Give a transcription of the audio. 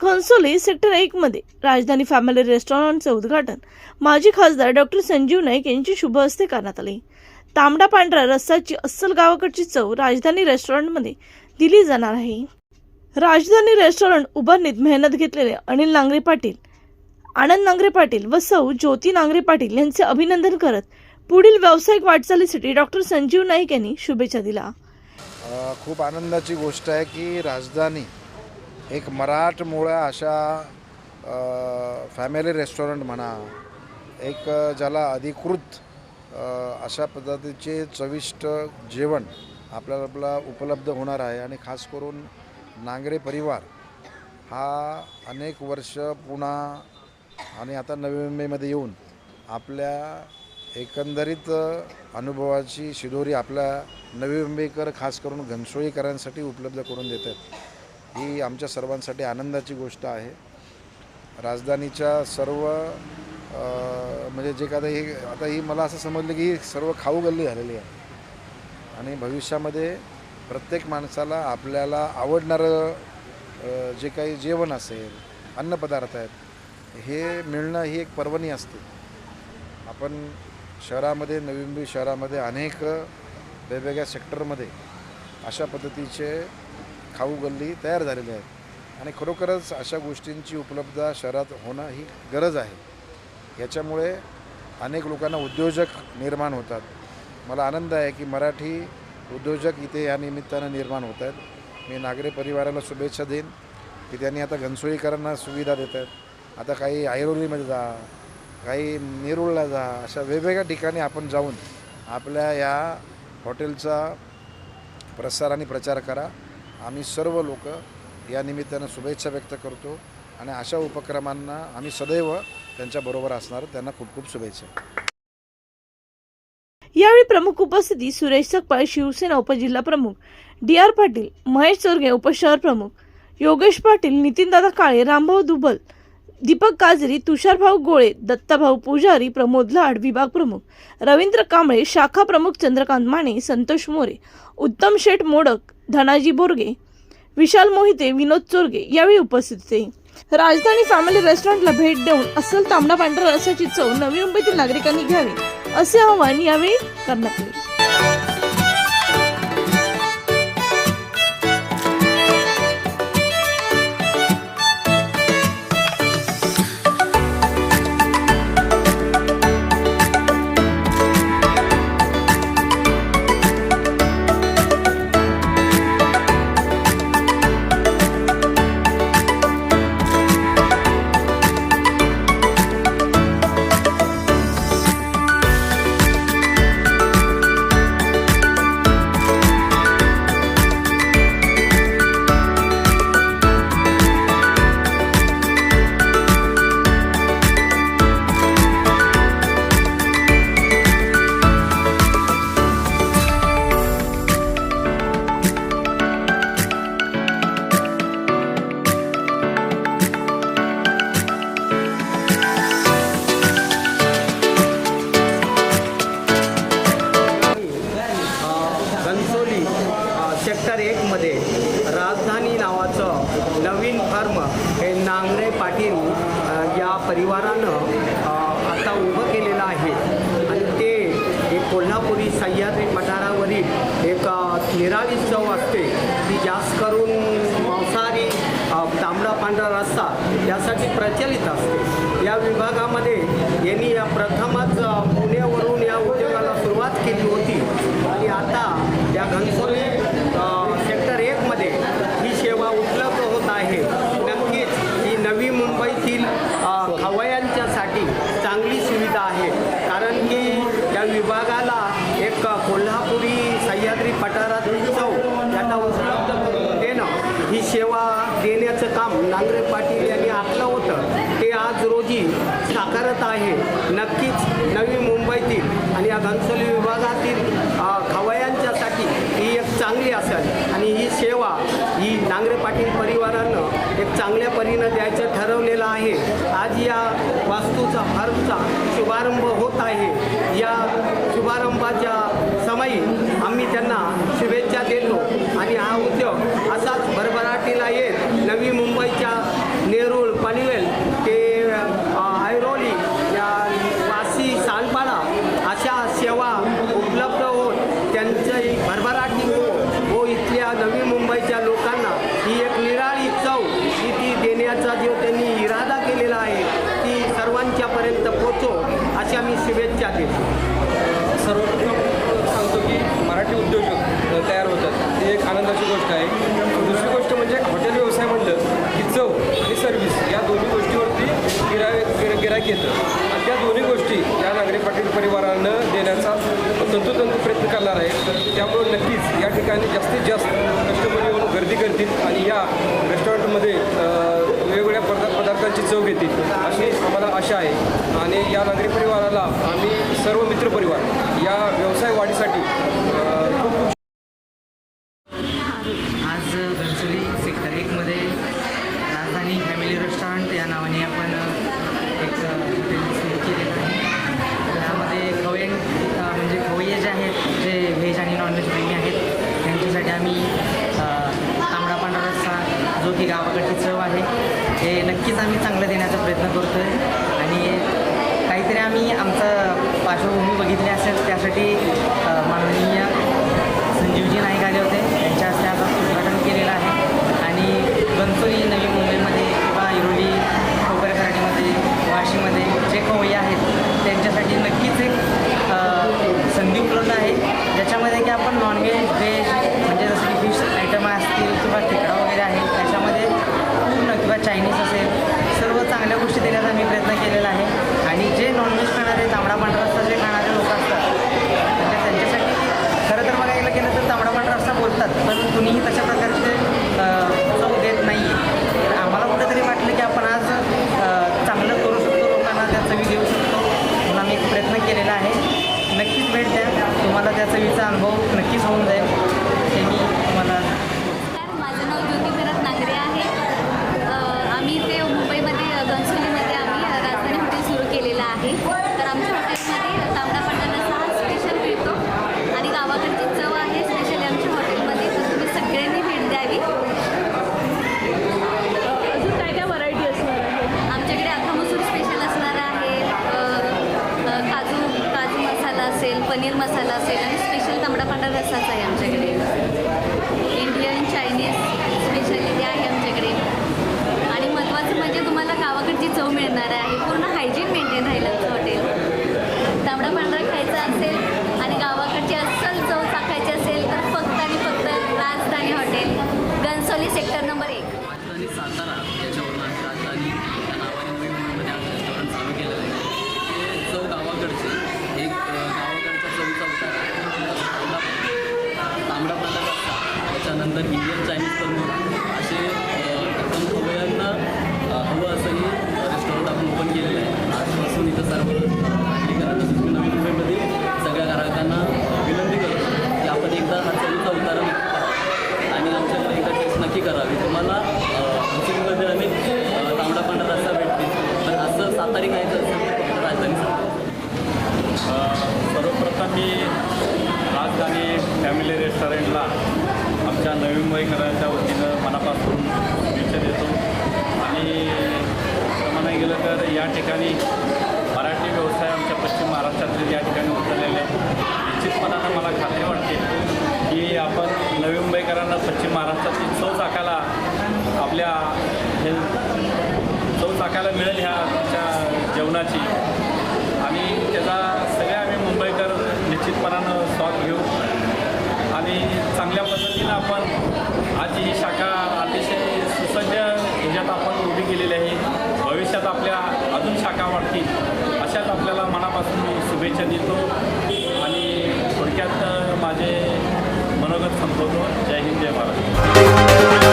कन्सोली sector एकमध्ये राजधानी family रेस्टॉरंटचे उद्घाटन. माजी खासदार डॉक्टर संजीव नाईक यांची शुभ हस्ते करण्यात आले. तांबडा पांढरा रस्साची अस्सल गावाकडची चव राजधानी रेस्टॉरंटमध्ये दिली जाणार आहे. राजधानी रेस्टॉरंट उभारणीत मेहनत घेतलेले अनिल नांगरे पाटील आनंद नांगरे पाटील व सौ ज्योती नांगरे पाटील यांचे अभिनंदन करत पुढील व्यावसायिक वाटचालीसाठी डॉक्टर संजीव नाईक यांनी शुभेच्छा दिल्या. खूप आनंदाची गोष्ट आहे की राजधानी एक मराठमोळ्या अशा फॅमिली रेस्टॉरंट म्हणा एक ज्याला अधिकृत अशा पद्धतीचे चविष्ट जेवण आपल्याला आपला उपलब्ध होणार आहे आणि खास करून नांगरे परिवार हा अनेक वर्ष पुन्हा आणि आता नवी मुंबईमध्ये येऊन आपल्या एकंदरीत अनुभवाची शिदोरी आपल्या नवी मुंबईकर खास करून घनसोळीकरांसाठी उपलब्ध करून देत आहेत ही आमच्या सर्वांसाठी आनंदाची गोष्ट आहे. राजधानीच्या सर्व म्हणजे जे काय आता ही आता ही मला असं समजलं की ही सर्व खाऊ गल्ली झालेली आहे. आणि भविष्यामध्ये प्रत्येक माणसाला आपल्याला आवडणारं जे काही जेवण असेल अन्नपदार्थ आहेत हे मिळणं ही एक पर्वणी असते. आपण शहरामध्ये नवी मुंबई शहरामध्ये अनेक वेगवेगळ्या सेक्टरमध्ये अशा पद्धतीचे खाऊ गल्ली तयार झालेले आहेत. आणि खरोखरच अशा गोष्टींची उपलब्धता शहरात होणं ही गरज आहे. याच्यामुळे अनेक लोकांना उद्योजक निर्माण होतात. मला आनंद आहे की मराठी उद्योजक इथे या निमित्तानं निर्माण होत आहेत. मी नागरे परिवाराला शुभेच्छा देईन की त्यांनी आता घनसोळीकरांना सुविधा देत आहेत. आता काही ऐरोलीमध्ये जा काही नेरुळला जा अशा वेगवेगळ्या ठिकाणी आपण जाऊन आपल्या या हॉटेलचा प्रसार आणि प्रचार करा. आम्ही सर्व लोक या निमित्तानं शुभेच्छा व्यक्त करतो आणि अशा उपक्रमांना आम्ही सदैव त्यांच्याबरोबर असणार. त्यांना खूप खूप शुभेच्छा. यावेळी प्रमुख उपस्थिती सुरेश सकपाळ शिवसेना उपजिल्हा प्रमुख डी आर पाटील महेश चोरगे उपशहर प्रमुख योगेश पाटील नितीनदादा काळे रामभाऊ दुबल दीपक काजरी तुषारभाऊ गोळे दत्ताभाऊ पुजारी प्रमोद लाड विभाग प्रमुख रवींद्र कांबळे शाखा प्रमुख चंद्रकांत माने संतोष मोरे उत्तम शेठ मोडक धनाजी बोरगे विशाल मोहिते विनोद चोरगे यावेळी उपस्थित होते. राजधानी फॅमिली रेस्टॉरंटला भेट देऊन अस्सल तांबडा पांढरा रसाची चव नवी मुंबईतील नागरिकांनी घ्यावी असे आवाहन यावेळी करण्यात आले. कोल्हापुरी सह्याद्री पठारावरील एक निराळी चव असते. ती जास्त करून मांसाहारी तांबडा पांढरा रस्सा यासाठी प्रचलित असते. या विभागामध्ये यांनी या प्रथमच पुण्यावरून या उद्योगाला सुरुवात केली होती. आणि आता या घनसोली अ, सेक्टर एकमध्ये ही सेवा उपलब्ध होत आहे नक्कीच ही नवी मुंबईतील अ, खवय्यांच्यासाठी चांगली सुविधा आहे कारण की या विभागाला एक कोल्हापुरी सह्याद्री पठारातील चव यांना उपलब्ध करून देणं ही सेवा देण्याचं काम नांगरे पाटील यांनी आखलं होतं. ते आज रोजी साकारत आहे. नक्कीच नवी मुंबईतील आणि या घनसोली विभागातील खवयांच्यासाठी ही एक चांगली असेल आणि ही सेवा ही नांगरे पाटील परिवारानं एक चांगल्या परीनं द्यायचं ठरवलेलं आहे. आज या वास्तूचा फार्मचा शुभारंभ होत आहे. या शुभारंभाच्या तो नक्कीच या ठिकाणी जास्तीत जास्त कस्टमर येऊन गर्दी करतील आणि या रेस्टॉरंटमध्ये वेगवेगळ्या पदा पदार्थांची चव घेतील अशी आम्हाला आशा आहे. आणि या नागरी परिवाराला आम्ही सर्व मित्रपरिवार या व्यवसाय वाढीसाठी खूप आज हे नक्कीच आम्ही चांगलं देण्याचा प्रयत्न करतो आहे आणि काहीतरी आम्ही आमचा पार्श्वभूमी बघितली असेल त्यासाठी माननीय संजीवजी नाईक आले होते. त्यांच्या हस्ते आता उद्घाटन चव मिळणार आहे. हो पूर्ण राजधानी फॅमिली रेस्टॉरंटला आमच्या नवी मुंबईकरांच्या वतीनं मनापासून शुभेच्छा देतो. आणि म्हणायला गेलं तर या ठिकाणी मराठी व्यवसाय आमच्या पश्चिम महाराष्ट्रातील या ठिकाणी उतरलेले निश्चितपणानं मला खात्री वाटते की आपण नवी मुंबईकरांना पश्चिम महाराष्ट्रातील चव चाकाला आपल्या चव चाकायला मिळेल ह्या आमच्या जेवणाची. आणि त्याचा निश्चितपणानं स्टॉक घेऊ. आणि चांगल्या पद्धतीनं आपण आजची ही शाखा अतिशय सुसज्ज ह्याच्यात आपण उभी केलेली आहे. भविष्यात आपल्या अजून शाखा वाढतील अशाच आपल्याला मनापासून मी शुभेच्छा देतो. आणि थोडक्यात माझे मनोगत संपवतो. जय हिंद जय महाराष्ट्र